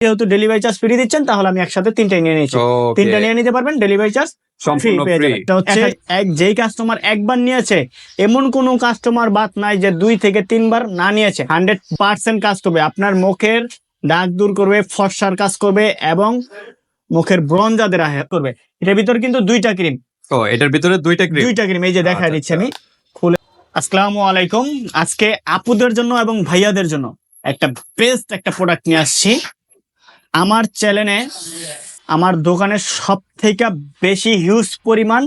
যেহেতু delivery charge free দিচ্ছেন তাহলে আমি একসাথে তিনটাই নিয়ে নিয়েছি। তিনটা নিয়ে নিতে পারবেন ডেলিভারি চার্জ হচ্ছে এক যেই কাস্টমার একবার নিয়েছে এমন কোন কাস্টমার বাদ নাই যে দুই থেকে তিনবার না নিয়েছে। হান্ড্রেড পার্সেন্ট কাজ করবে। আপনার মুখের দাগ দূর করবে ফর্সার কাজ করবে এবং মুখের ব্রঞ্জাদের করবে। এটার ভিতর কিন্তু দুইটা ক্রিম ও এটার ভিতরে দুইটা ক্রিম দুইটা ক্রিম এই যে দেখা আচ্ছা, দিচ্ছি আমি। খুলে আসসালামু আলাইকুম। আজকে আপুদের জন্য এবং ভাইয়াদের জন্য একটা বেস্ট একটা প্রোডাক্ট নিয়ে আসছি। আমার চ্যানেলে আমার দোকানে সব থেকে বেশি হিউজ পরিমাণ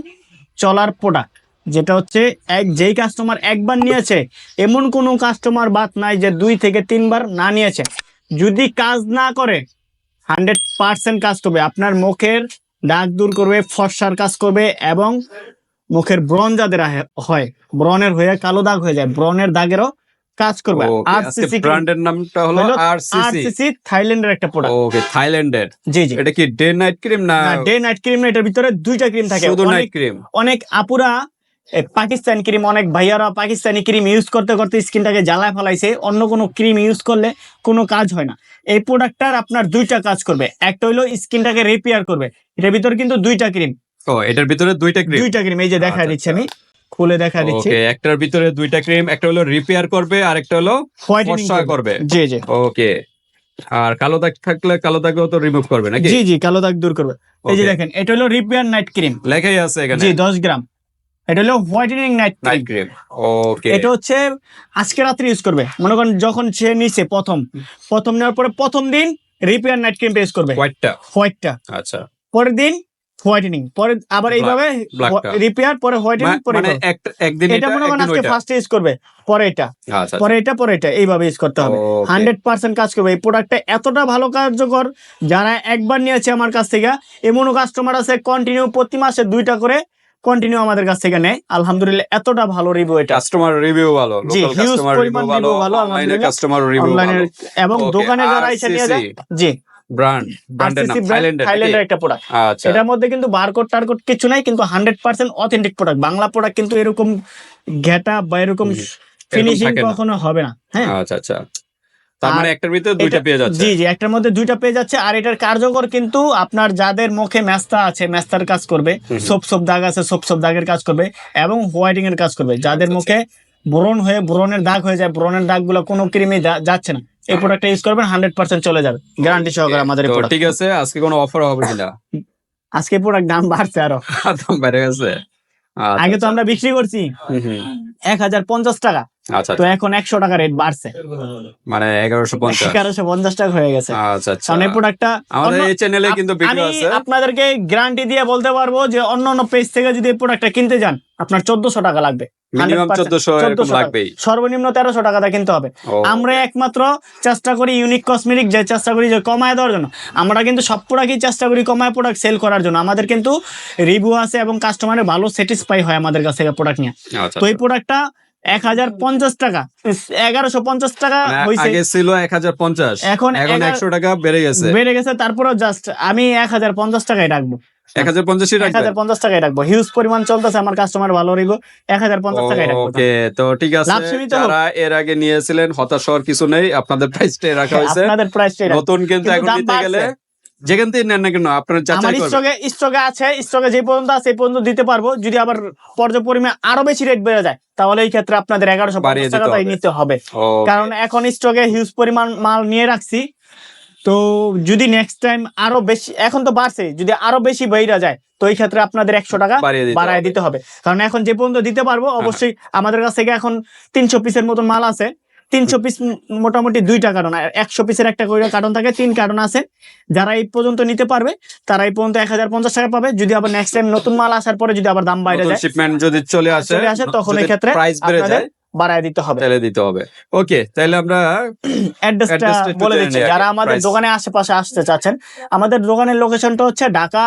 চলার প্রোডাক্ট যেটা হচ্ছে এক যেই কাস্টমার একবার নিয়েছে, এমন কোনো কাস্টমার বাদ নাই যে দুই থেকে তিনবার না নিয়েছে। যদি কাজ না করে হান্ড্রেড পার্সেন্ট কাজ করবে, আপনার মুখের দাগ দূর করবে, ফর্সার কাজ করবে এবং মুখের ব্রণ যাদের হয়, ব্রণের হয়ে কালো দাগ হয়ে যায়, ব্রণের দাগেরও কাজ করবে। আরসিসি ব্র্যান্ডের নামটা হলো আরসিসি থাইল্যান্ডের একটা প্রোডাক্ট ওকে থাইল্যান্ডের জি জি। এটা কি ডে নাইট ক্রিম না ডে নাইট ক্রিম না এটার ভিতরে দুইটা ক্রিম থাকে। শুধু নাইট ক্রিম অনেক আপুরা পাকিস্তানি ক্রিম অনেক ভাইয়ারা পাকিস্তানি ক্রিম ইউজ করতে করতে স্কিনটাকে জ্বালায় ফেলাইছে। অন্য কোনো ক্রিম ইউজ করলে কোনো কাজ হয় না। এই প্রোডাক্টটার আপনার দুইটা কাজ করবে। একটা হইল স্কিনটাকে রিপেয়ার করবে। এটার ভিতরে কিন্তু দুইটা ক্রিম ও এটার ভিতরে দুইটা ক্রিম দুইটা ক্রিম এই যে দেখা আচ্ছা, দিচ্ছি আমি। খুলে দেখা দিচ্ছি। ওকে একটার ভিতরে দুইটা ক্রিম একটা হলো রিপেয়ার করবে আর একটা হলো ফর্সা করবে। জি জি। ওকে আর কালো দাগ থাকলে কালো দাগও তো রিমুভ করবে নাকি? জি জি কালো দাগ দূর করবে। এই যে দেখেন এটা হলো রিপেয়ার নাইট ক্রিম লেখাই আছে এখানে। জি দশ গ্রাম। এটা হলো হোয়াইটেনিং নাইট ক্রিম ওকে এটা হচ্ছে আজকে রাত্রে ইউজ করবে। মনে করেন যখন সে নিছে প্রথম প্রথম নেওয়ার পরে প্রথম দিন রিপেয়ার নাইট ক্রিম ইউজ করবে। হোয়াইটটা হোয়াইটটা আচ্ছা। পরের দিন হোয়াইটেনিং পরে আবার এইভাবে রিপেয়ার পরে হোয়াইটেনিং পরে মানে এটা মনে করেন আজকে ফার্স্ট ইউজ করবে পরে এটা। আচ্ছা পরে এটা পরে এটা এইভাবে ইউজ করতে হবে. হান্ড্রেড পার্সেন্ট কাজ করবে। এই প্রোডাক্টটা এতটা ভালো কার্যকর যারা একবার নিয়েছে আমার কাছ থেকে এমনও কাস্টমার আছে কন্টিনিউ প্রতি মাসে দুইটা করে কন্টিনিউ আমাদের কাছ থেকে নেয়। আলহামদুলিল্লাহ এতটা ভালো রিভিউ এটা। কাস্টমার রিভিউ ভালো জি, কাস্টমার পরিমাণ রিভিউ ভালো আলহামদুলিল্লাহ। কাস্টমার রিভিউ ভালো। এবং দোকানে যারা এসে নিয়ে যায় জি। ব্র্যান্ড ব্র্যান্ডের নাম থাইল্যান্ডের থাইল্যান্ডের একটা প্রোডাক্ট আচ্ছা। এটার মধ্যে কিন্তু বারকোড টারকোড কিছু নাই কিন্তু hundred percent authentic product Bangla product কিন্তু এরকম ঘেটা বা এরকম ফিনিশিং কখনো হবে না হ্যাঁ। আচ্ছা আচ্ছা। তার মানে একটার ভিতরে দুইটা এটা- পেয়ে যাচ্ছে। জি জি একটার মধ্যে দুইটা পেয়ে যাচ্ছে আর এটার কার্যকর কিন্তু আপনার যাদের মুখে মেস্তা আছে মেস্তার কাজ করবে। সোপ সোপ দাগ আছে সোপ সোপ দাগের কাজ করবে এবং হোয়াইটিং এর কাজ করবে। যাদের আচ্ছা, মুখে ব্রণ হয়ে ব্রণের দাগ হয়ে যায় ব্রণের দাগগুলো কোনো ক্রিমে যাচ্ছে না। এই প্রোডাক্টটা ইউজ করবেন হান্ড্রেড পার্সেন্ট চলে যাবে। গ্যারান্টি সহকারে আমাদের ঠিক আছে আজকে কোনো অফার হবে কিনা? আজকে প্রোডাক্ট দাম বাড়ছে আরও। দাম বেড়ে গেছে। আচ্ছা, আগে তো আমরা বিক্রি করছি। এক হাজার পঞ্চাশ টাকা। আচ্ছা তো এখন একশো টাকা রেট বাড়ছে। মানে এগারোশো পঞ্চাশ। এগারোশো পঞ্চাশ টাকা হয়ে গেছে। আচ্ছা আচ্ছা। প্রোডাক্টটা আমাদের এই চ্যানেলে কিন্তু ভিডিও আছে। আপনাদেরকে গ্যারান্টি দিয়ে বলতে পারব যে অন্য অন্য পেজ থেকে যদি এই প্রোডাক্টটা কিনতে যান আপনার চোদ্দশো টাকা লাগবে। মিনিমাম 100% চোদ্দশো এরকম 1400 টাকা। লাগবেই। সর্বনিম্ন তেরোশো টাকাটা কিনতে হবে। আমরা একমাত্র চেষ্টা করি ইউনিক কসমেটিক যে চেষ্টা করি যে কমায় দেওয়ার জন্য। আমরা কিন্তু সব প্রোডাক্টই চেষ্টা করি কমায় প্রোডাক্ট সেল করার জন্য। আমাদের কিন্তু রিভিউ আছে এবং কাস্টমারের ভালো স্যাটিসফাই হয় আমাদের কাছ থেকে প্রোডাক্ট নিয়ে। আচ্ছা তো এই প্রোডাক্টটা এক হাজার পঞ্চাশ টাকা। এগারোশো পঞ্চাশ টাকা মানে হয়েছে আগে ছিল এক হাজার পঞ্চাশ এখন এখন একশো টাকা বেড়ে গেছে। বেড়ে গেছে তারপরেও জাস্ট আমি এক হাজার পঞ্চাশ টাকায় রাখব। এক হাজার পঞ্চাশই এক হাজার পঞ্চাশ টাকায় রাখব। হিউজ পরিমাণ চলতেছে আমার কাস্টমার ভালো রিভিউ এক হাজার পঞ্চাশ টাকায় রাখব ওকে তো ঠিক আছে যারা এর আগে নিয়েছিলেন হতাশ হওয়ার কিছু নেই আপনাদের প্রাইসটাই রাখা হয়েছে। আপনাদের নতুন কিন্তু এখন নিতে গেলে। যেখান থেকে নেন না কেন আপনারা আমার স্টকে স্টকে আছে স্টকে যে পর্যন্ত আছে এই পর্যন্ত দিতে পারব। যদি আবার পর্যায় পরিমাণ আরও বেশি রেট বেড়ে যায় তাহলে এই ক্ষেত্রে আপনাদের এগারোশো বাড়িয়ে পঞ্চাশ টাকাটাই নিতে হবে। কারণ এখন স্টকে হিউজ পরিমাণ মাল নিয়ে রাখছি। তো যদি নেক্সট টাইম আরও বেশি এখন তো বাড়ছে যদি আরও বেশি বেড়ে যায় তো এই ক্ষেত্রে আপনাদের একশো টাকা বাড়িয়ে বাড়ায় দিতে হবে। কারণ এখন যে পর্যন্ত দিতে পারব অবশ্যই আমাদের কাছ থেকে এখন তিনশো পিসের মতন মাল আছে। তিনশো পিস মোটামুটি দুইটা কার্টন আর একশো পিসের একটা করে কার্টন থাকে তিন কার্টন আছে। যারা এই পর্যন্ত নিতে পারবে তারা এই পর্যন্ত এক হাজার পঞ্চাশ টাকা পাবে। যদি আবার নেক্সট টাইম নতুন মাল আসার পরে যদি আবার দাম বাইরে যায় শিপমেন্ট যদি চলে আসে চলে আসে তখন এই ক্ষেত্রে প্রাইস বেড়ে যায় বাড়ায় দিতে হবে। তাহলে দিতে হবে। ওকে তাহলে আমরা অ্যাড্রেসটা বলে দিচ্ছি। যারা আমাদের দোকানে আশেপাশে আসতে চাচ্ছেন আমাদের দোকানের লোকেশনটা হচ্ছে Dhaka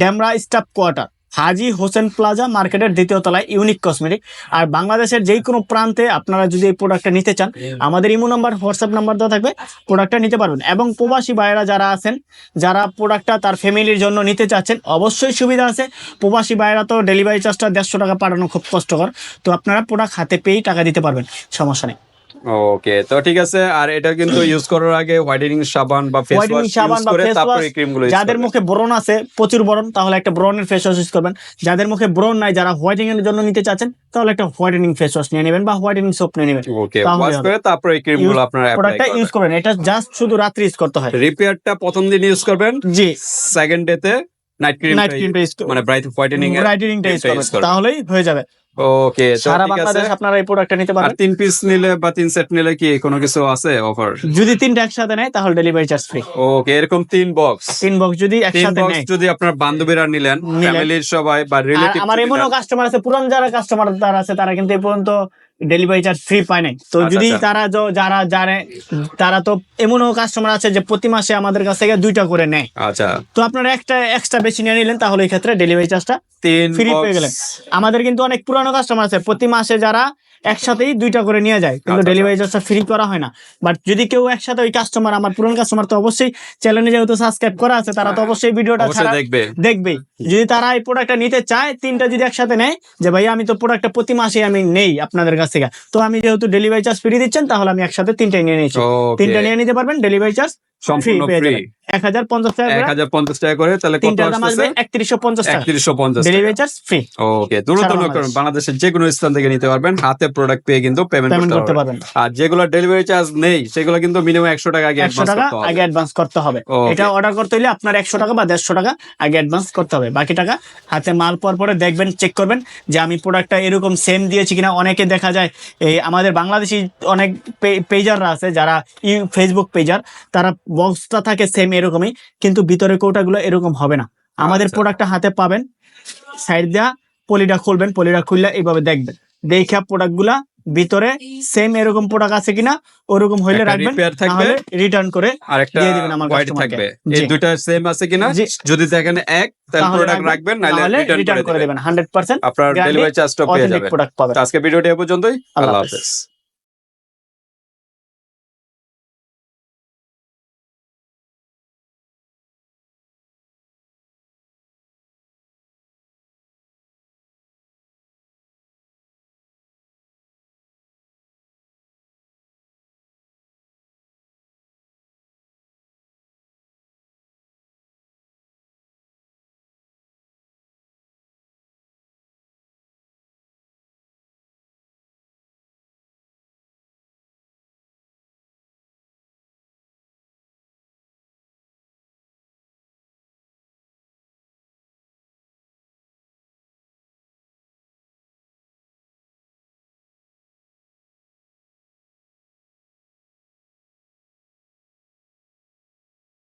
Demra staff quarter. Haji Hossain plaza মার্কেটের দ্বিতীয় তলায় ইউনিক কসমেটিক। আর বাংলাদেশের যেই কোনো প্রান্তে আপনারা যদি এই প্রোডাক্টটা নিতে চান আমাদের ইমো নাম্বার হোয়াটসঅ্যাপ নাম্বার দেওয়া থাকবে প্রোডাক্টটা নিতে পারবেন। এবং প্রবাসী ভাইয়েরা যারা আছেন যারা প্রোডাক্টটা তার ফ্যামিলির জন্য নিতে চাচ্ছেন অবশ্যই সুবিধা আছে। প্রবাসী ভাইয়েরা তো ডেলিভারি চার্জটা দেড়শো টাকা পাঠানো খুব কষ্টকর। তো আপনারা প্রোডাক্ট হাতে পেয়েই টাকা দিতে পারবেন সমস্যা নেই। ওকে তো ঠিক আছে আর এটা কিন্তু ইউজ করার আগে হোয়াইটেনিং সাবান বা ফেস ওয়াশ সাবান ইউজ বা করে face তারপরে ক্রিমগুলো যাদের মুখে ব্রণ আছে প্রচুর ব্রণ তাহলে একটা ব্রণের ফেস ওয়াশ ইউজ করবেন। যাদের মুখে ব্রণ নাই যারা হোয়াইটিং এর জন্য নিতে চাচ্ছেন তাহলে একটা হোয়াইটেনিং ফেস ওয়াশ নিয়ে নেবেন বা হোয়াইটেনিং সোপ নিয়ে নেবেন। Okay wash. করে তারপরে ক্রিমগুলো আপনারা অ্যাপ্লাই প্রোডাক্টটা ইউজ করবেন। এটা জাস্ট শুধু রাত্রে ইউজ করতে হয়। রিপেয়ারটা প্রথম দিন ইউজ করবেন। জি। সেকেন্ড ডে তে নাইট ক্রিম নাইট ইউজ মানে ব্রাইট হোয়াইটেনিং এর ব্রাইটেনিংটা ইউজ করবেন। করবেন। তাহলেই হয়ে যাবে। ওকে সারা বাংলাদেশ আপনারা এই প্রোডাক্টটা নিতে পারেন তিন পিস নিলে বা তিন সেট নিলে কি কোনো কিছু আছে অফার যদি তিনটা একসাথে নেয় তাহলে ডেলিভারি চার্জ ফ্রি ওকে এরকম তিন বক্স তিন বক্স যদি একসাথে নেয়। যদি আপনার বান্ধবীরা নিলেন নিলেন। ফ্যামিলির সবাই বা রিলেটিভ আমার এমনও কাস্টমার আছে পুরান যারা কাস্টমার তারা আছে তারা কিন্তু এই পর্যন্ত ডেলিভারি চার্জ ফ্রি পায় নাই তো আচ্ছা, যদি আচ্ছা। তারা যারা জানে তারা তো এমনও কাস্টমার আছে যে প্রতি মাসে আমাদের কাছ থেকে দুইটা করে নেয়। আচ্ছা। তো আপনারা একটা এক্সট্রা বেশি নিয়ে নিলেন তাহলে এই ক্ষেত্রে ডেলিভারি চার্জটা ফ্রি পেয়ে গেলেন। আমাদের কিন্তু অনেক পুরানো কাস্টমার আছে। প্রতি মাসে যারা একসাথেই দুইটা করে নিয়ে যায়। কিন্তু ডেলিভারি চার্জটা ফ্রি করা হয় না। বাট যদি কেউ একসাথে ওই কাস্টমার আমার পুরান কাস্টমার তো অবশ্যই চ্যানেলে যেহেতু সাবস্ক্রাইব করা আছে তারা তো অবশ্যই ভিডিওটা অবশ্যই ছাড়া দেখবে। দেখবেই। যদি তারা এই প্রোডাক্টটা নিতে চায় তিনটা যদি একসাথে নেয় যে ভাই আমি তো প্রোডাক্টটা প্রতি মাসে আমি নেই আপনাদের কাছ থেকে। তো আমি যেহেতু ডেলিভারি চার্জ ফ্রি দিচ্ছেন তাহলে আমি একসাথে তিনটাই নিয়ে নিয়েছি। তিনটা নিয়ে নিতে পারবেন ডেলিভারি চার্জ সম্পূর্ণ পেয়ে ফ্রি এক হাজার পঞ্চাশ টাকা এক হাজার পঞ্চাশ টাকা করে তাহলে কত আসবে একত্রিশশো পঞ্চাশ একত্রিশশো পঞ্চাশ ডেলিভারি চার্জ ফ্রি ওকে দ্রুত সারা নক করুন বাংলাদেশের যে কোনো স্থান থেকে নিতে পারবেন। হাতে প্রোডাক্ট পেয়ে কিন্তু পেমেন্ট করতে পারবেন। আর যেগুলো ডেলিভারি চার্জ নেই সেগুলো কিন্তু মিনিমাম একশো টাকা আগে একশো অ্যাডভান্স টাকা করতে হবে। আগে অ্যাডভান্স করতে হবে। এটা অর্ডার করতে হলে আপনার একশো টাকা বা দেড়শো টাকা আগে অ্যাডভান্স করতে হবে। বাকি টাকা হাতে মাল পর পরে দেখবেন চেক করবেন যে আমি প্রোডাক্টটা এরকম সেম দিয়েছি কিনা। অনেকে দেখা যায় এই আমাদের বাংলাদেশি অনেক পেজাররা আছে যারা ফেসবুক পেজার তারা বক্সটা থাকে সেম এরকমই কিন্তু ভিতরে কৌটাগুলো এরকম হবে না। আমাদের আচ্ছা। প্রোডাক্টটা হাতে পাবেন সাইড দেওয়া পলিটা খুলবেন পলিটা খুললে এইভাবে দেখবেন। দেখা প্রোডাক্টগুলা ভিতরে সেম এরকম প্রোডাক্ট আছে কিনা ওরকম হইলে রাখবেন থাকবে। তাহলে রিটার্ন করে আর একটা দিয়ে দিবেন আমার হোয়াইট থাকবে। এই দুইটা সেম আছে কিনা যদি দেখেন এক তাহলে প্রোডাক্ট রাখবেন নাহলে রিটার্ন করে দিবেন। দেবেন হান্ড্রেড পার্সেন্ট আপনার ডেলিভারি চার্জটা পেয়ে যাবেন। আজকে ভিডিওটি এ পর্যন্তই আল্লাহ। হাফেজ।